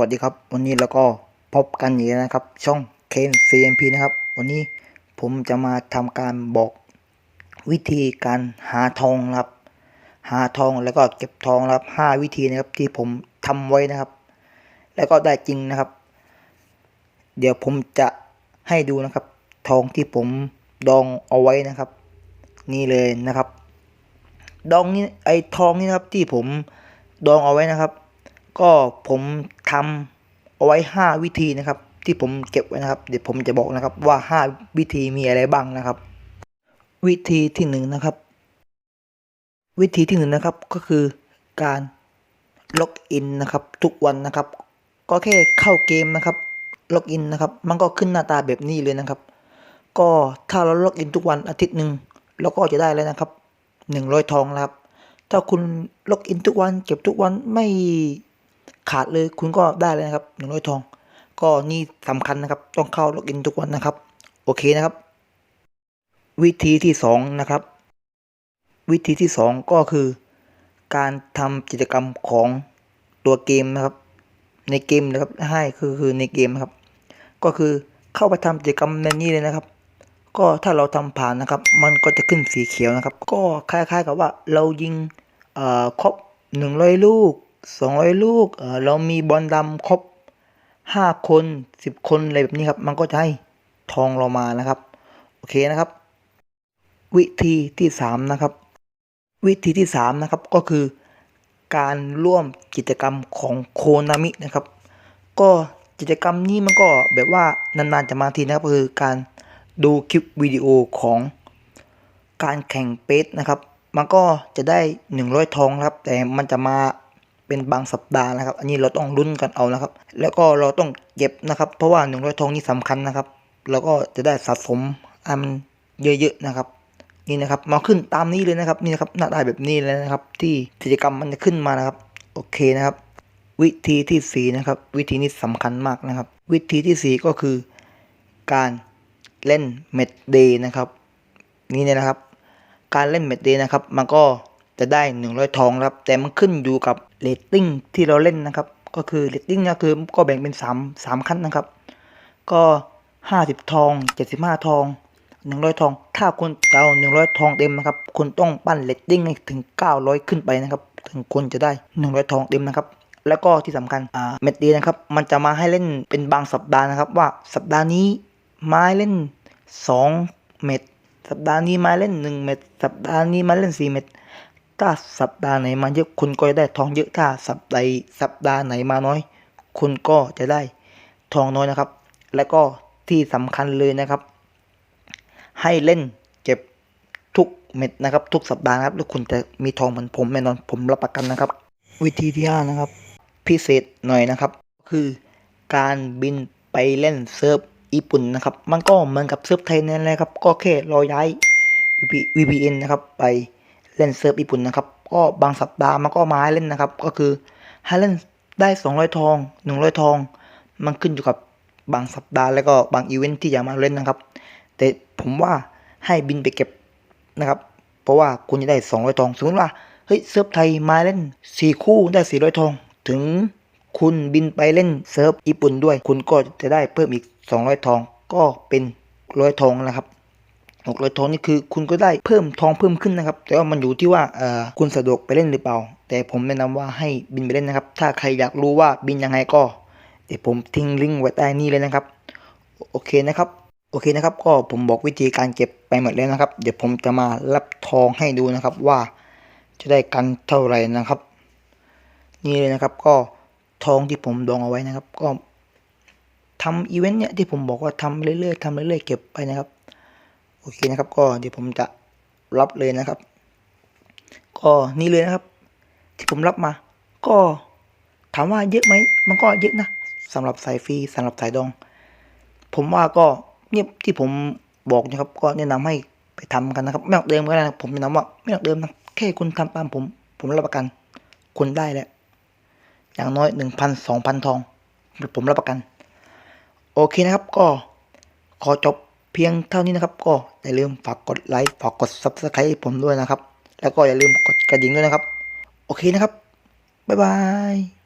วัสดีครับ วันนี้เราก็พบกันอีกแล้วนะครับ ช่องเคน CMP นะครับ วันนี้ผมจะมาทำการบอกวิธีการหาทองนะครับ หาทองแล้วก็เก็บทองครับห้าวิธีนะครับที่ผมทำไว้นะครับ แล้วก็ได้จริงนะครับ เดี๋ยวผมจะให้ดูนะครับ ทองที่ผมดองเอาไว้นะครับ นี่เลยนะครับ ดองนี่ไอทองนี่นะครับที่ผมดองเอาไว้นะครับก็ผม ทำเอาไว้ห้าวิธีนะครับ ที่ผมเก็บไว้นะครับ เดี๋ยวผมจะบอกนะครับว่าห้าวิธีมีอะไรบ้างนะครับ วิธีที่หนึ่งนะครับ วิธีที่หนึ่งนะครับก็คือการล็อกอินนะครับ ทุกวันนะครับ ก็แค่เข้าเกมนะครับล็อกอินนะครับ มันก็ขึ้นหน้าตาแบบนี้เลยนะครับ ก็ถ้าเราล็อกอินทุกวันอาทิตย์หนึ่งเราก็จะได้แล้วนะครับหนึ่งร้อยทองนะครับ ถ้าคุณล็อกอินทุกวันเก็บทุกวันไม่ ขาดเลยคุณก็ได้เลยนะครับหนึ่งร้อยทอง ก็นี่สำคัญนะครับ ต้องเข้าล็อกอินทุกวันนะครับ โอเคนะครับ วิธีที่สองนะครับ วิธีที่สองก็คือ การทำกิจกรรมของตัวเกมนะครับ ในเกมนะครับให้คือคือในเกมครับ ก็คือเข้าไปทำกิจกรรมในนี้เลยนะครับก็ถ้าเราทำผ่านนะครับ มันก็จะขึ้นสีเขียวนะครับ ก็คล้ายๆกับว่าเรายิงเอ่อครบหนึ่งร้อยลูก สองร้อยลูกเรามีบอลดำครบห้าคนสิบคนอะไรแบบนี้ครับ มันก็จะให้ทองเรามานะครับ โอเคนะครับ วิธีที่สามนะครับ วิธีที่สามนะครับก็คือการร่วมกิจกรรมของโคนามินะครับ ก็กิจกรรมนี้มันก็แบบว่านานๆจะมาทีนะครับคือการดูคลิปวิดีโอของการแข่งเปสนะครับ มันก็จะได้ 100 ทองครับ แต่มันจะมา เป็นบางสัปดาห์นะครับ อันนี้เราต้องลุ้นกันเอานะครับ แล้วก็เราต้องเก็บนะครับ เพราะว่า100ทองนี่สำคัญนะครับ แล้วก็จะได้สะสมอันเยอะๆนะครับ นี่นะครับมาขึ้นตามนี้เลยนะครับ นี่นะครับหน้าตาแบบนี้เลยนะครับ ที่กิจกรรมมันจะขึ้นมานะครับ โอเคนะครับ วิธีที่สี่นะครับ วิธีนี้สำคัญมากนะครับ วิธีที่สี่ก็คือ การเล่นเม็ดเดย์นะครับ นี่เนี่ยนะครับ การเล่นเม็ดเดย์นะครับ มันก็จะได้หนึ่งร้อยทองครับ แต่มันขึ้นอยู่กับ เรตติ้งที่เราเล่นนะครับ ก็คือเรตติ้งเนี่ยคือก็แบ่งเป็นสามสามขั้นนะครับ ก็ห้าสิบทองเจ็ดสิบห้าทองหนึ่งร้อยทอง ถ้าคุณจะเอาหนึ่งร้อยทองเต็มนะครับ คุณต้องปั้นเรตติ้งให้ถึงเก้าร้อยขึ้นไปนะครับ ถึงคุณจะได้หนึ่งร้อยทองเต็มนะครับ แล้วก็ที่สำคัญอ่าเม็ดดีนะครับ มันจะมาให้เล่นเป็นบางสัปดาห์นะครับ ว่าสัปดาห์นี้ไม้เล่นสองเม็ดสัปดาห์นี้ไม้เล่นหนึ่งเม็ดสัปดาห์นี้ไม้เล่นสี่เม็ด ถ้าสัปดาห์ไหนมาเยอะคุณก็จะได้ทองเยอะถ้าสัปดาห์สัปดาห์ไหนมาน้อย คุณก็จะได้ทองน้อยนะครับ แล้วก็ที่สำคัญเลยนะครับ ให้เล่นเก็บทุกเม็ดนะครับ ทุกสัปดาห์ครับแล้วคุณจะมีทองเหมือนผมแน่นอนผมรับประกันนะครับ วิธีที่ห้านะครับ พิเศษหน่อยนะครับ คือการบินไปเล่นเซิร์ฟญี่ปุ่นนะครับ มันก็เหมือนกับเซิร์ฟไทยนั่นแหละครับ ก็แค่รอย้าย VPN นะครับไป เล่นเซิร์ฟญี่ปุ่นนะครับ ก็บางสัปดาห์มันก็มาให้เล่นนะครับ ก็คือให้เล่นได้ 200 ทอง 100 ทอง มันขึ้นอยู่กับบางสัปดาห์แล้วก็บางอีเวนท์ที่อยากมาเล่นนะครับ แต่ผมว่าให้บินไปเก็บนะครับ เพราะว่าคุณจะได้ 200 ทอง สมมติว่า เฮ้ยเซิร์ฟไทยมาเล่น 4 คู่ได้ 400 ทอง ถึงคุณบินไปเล่นเซิร์ฟญี่ปุ่นด้วย คุณก็จะได้เพิ่มอีก 200 ทอง ก็เป็นร้อยทองนะครับ หกร้อยทองนี่คือคุณก็ได้เพิ่มทองเพิ่มขึ้นนะครับ แต่ว่ามันอยู่ที่ว่าคุณสะดวกไปเล่นหรือเปล่า แต่ผมแนะนำว่าให้บินไปเล่นนะครับ ถ้าใครอยากรู้ว่าบินยังไงก็เดี๋ยวผมทิ้งลิงก์ไว้ใต้นี้เลยนะครับ โอเคนะครับ โอเคนะครับ ก็ผมบอกวิธีการเก็บไปหมดแล้วนะครับ เดี๋ยวผมจะมารับทองให้ดูนะครับว่าจะได้กันเท่าไหร่นะครับ นี่เลยนะครับก็ทองที่ผมดองเอาไว้นะครับ ก็ทำอีเวนต์เนี่ยที่ผมบอกว่าทำเรื่อยๆทำเรื่อยๆเก็บไปนะครับ โอเคนะครับ ก็เดี๋ยวผมจะรับเลยนะครับ ก็นี่เลยนะครับ ที่ผมรับมา ก็ถามว่าเยอะไหมมันก็เยอะนะสำหรับสายฟรีสำหรับสายดอง ผมว่าก็เนี่ยที่ผมบอกนะครับ ก็แนะนำให้ไปทำกันนะครับ ไม่ต้องเดิมก็ได้นะผมแนะนำว่าไม่ต้องเดิมนะแค่คุณทำตามผม ผมรับประกันคุณได้แล้วอย่างน้อยหนึ่งพันสองพันทอง ผมรับประกัน โอเคนะครับก็ขอจบ เพียงเท่านี้นะครับ ก็อย่าลืมฝากกดไลค์ฝากกด subscribe ผมด้วยนะครับ แล้วก็อย่าลืมกดกระดิ่งด้วยนะครับ โอเคนะครับบ๊ายบาย